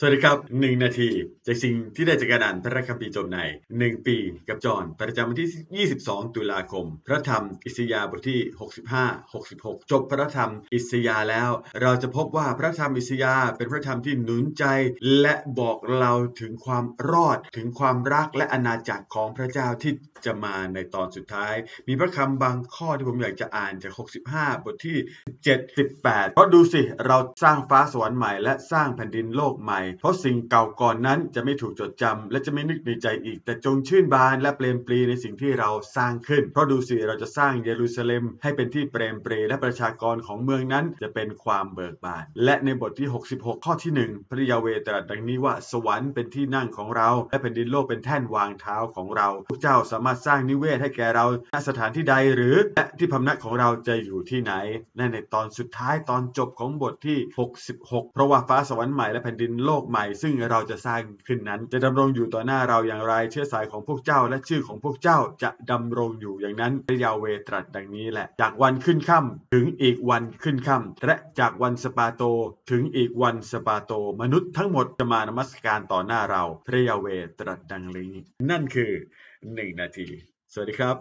สวัสดีครับ 1 นาทีจากสิ่งที่ได้จากการอ่านพระคัมภีร์จบใน 1 ปีกับจอห์นประจำวันที่ 22 ตุลาคม พระธรรมอิสยาห์บทที่ 65 66 จบพระธรรมอิสยาห์แล้ว เราจะพบว่าพระธรรมอิสยาห์เป็นพระธรรมที่หนุนใจ และบอกเราถึงความรอดถึงความรักและอาณาจักรของพระเจ้าที่จะมาในตอนสุดท้าย มีพระคำบางข้อที่ผมอยากจะอ่านจาก 65 บทที่ 7 18เพราะดูสิเราสร้างฟ้าสวรรค์ใหม่และสร้างแผ่นดินโลกใหม่เพราะสิ่งเก่าก่อนนั้นจะไม่ถูกจดจำและจะไม่นึกในใจอีก แต่จงชื่นบานและเปลมปรีในสิ่งที่เราสร้างขึ้น เพราะดูสิเราจะสร้างเยรูซาเล็ม ให้เป็นที่เปรมปรีและประชากรของเมืองนั้นจะเป็นความเบิกบาน และในบทที่ 66 ข้อที่ 1 พระยาเวตรัสดังนี้ว่าสวรรค์เป็นที่นั่งของเรา และแผ่นดินโลกเป็นแท่นวางเท้าของเราพระเจ้าสามารถสร้างนิเวศให้แก่เราณสถานที่ใดหรือและที่พำนักของเราจะอยู่ที่ไหนและในตอนสุดท้ายตอนจบของบทที่ 66 เพราะว่าฟ้าสวรรค์ใหม่และแผ่นดินโลกใหม่ซึ่งเราจะสร้างขึ้นนั้น จะดำรงอยู่ต่อหน้าเราอย่างไร เชื้อสายของพวกเจ้าและชื่อของพวกเจ้าจะดำรงอยู่อย่างนั้นพระยาเวตรัสดังนี้แหละ จากวันขึ้นค่ำถึงอีกวันขึ้นค่ำและจากวันสปาโตถึงอีกวันสปาโต มนุษย์ทั้งหมดจะมานมัสการต่อหน้าเรา พระยาเวตรัสดังนี้ นั่นคือ 1 นาที สวัสดีครับ